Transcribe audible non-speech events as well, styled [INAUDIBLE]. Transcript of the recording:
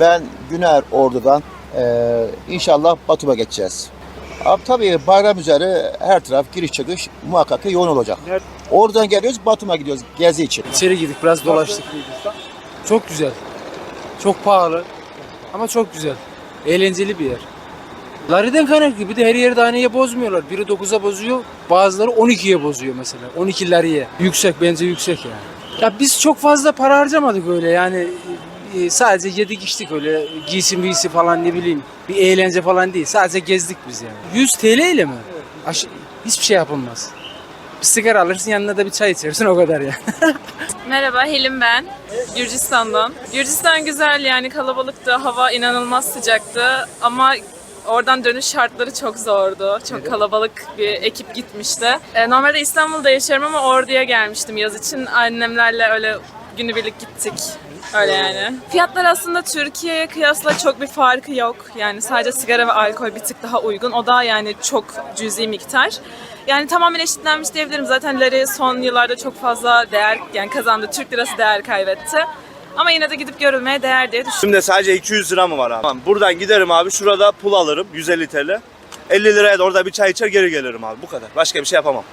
Ben Güner Ordu'dan eee, inşallah Batum'a geçeceğiz. Abi tabii bayram üzeri her taraf giriş çıkış muhakkak ki yoğun olacak. Nerede? Oradan geliyoruz Batum'a gidiyoruz gezi için. İçeri girdik biraz dolaştık. Çok güzel. Çok pahalı. Ama çok güzel. Eğlenceli bir yer. Lariden kaynaklı bir de her yerde aynıya bozmuyorlar. Biri 9'a bozuyor, bazıları 12'ye bozuyor mesela. 12 lariye. Yüksek bence yüksek yani. Ya biz çok fazla para harcamadık öyle yani e, sadece yedik içtik öyle giysi miysi falan ne bileyim bir eğlence falan değil sadece gezdik biz yani. 100 TL ile mi? Aş- hiçbir şey yapılmaz. Bir sigara alırsın yanına da bir çay içersin o kadar ya. [LAUGHS] Merhaba Helin ben. Gürcistan'dan. Gürcistan güzel yani kalabalıktı, hava inanılmaz sıcaktı ama oradan dönüş şartları çok zordu. Çok kalabalık bir ekip gitmişti. E, normalde İstanbul'da yaşıyorum ama Ordu'ya gelmiştim yaz için. Annemlerle öyle günübirlik gittik. Öyle yani. Fiyatlar aslında Türkiye'ye kıyasla çok bir farkı yok. Yani sadece sigara ve alkol bir tık daha uygun. O da yani çok cüzi miktar. Yani tamamen eşitlenmiş diyebilirim. Zaten lari son yıllarda çok fazla değer yani kazandı. Türk lirası değer kaybetti. Ama yine de gidip görülmeye değer diye düşünüyorum. Şimdi sadece 200 lira mı var abi? Tamam, buradan giderim abi şurada pul alırım 150 TL. 50 liraya da orada bir çay içer geri gelirim abi bu kadar. Başka bir şey yapamam.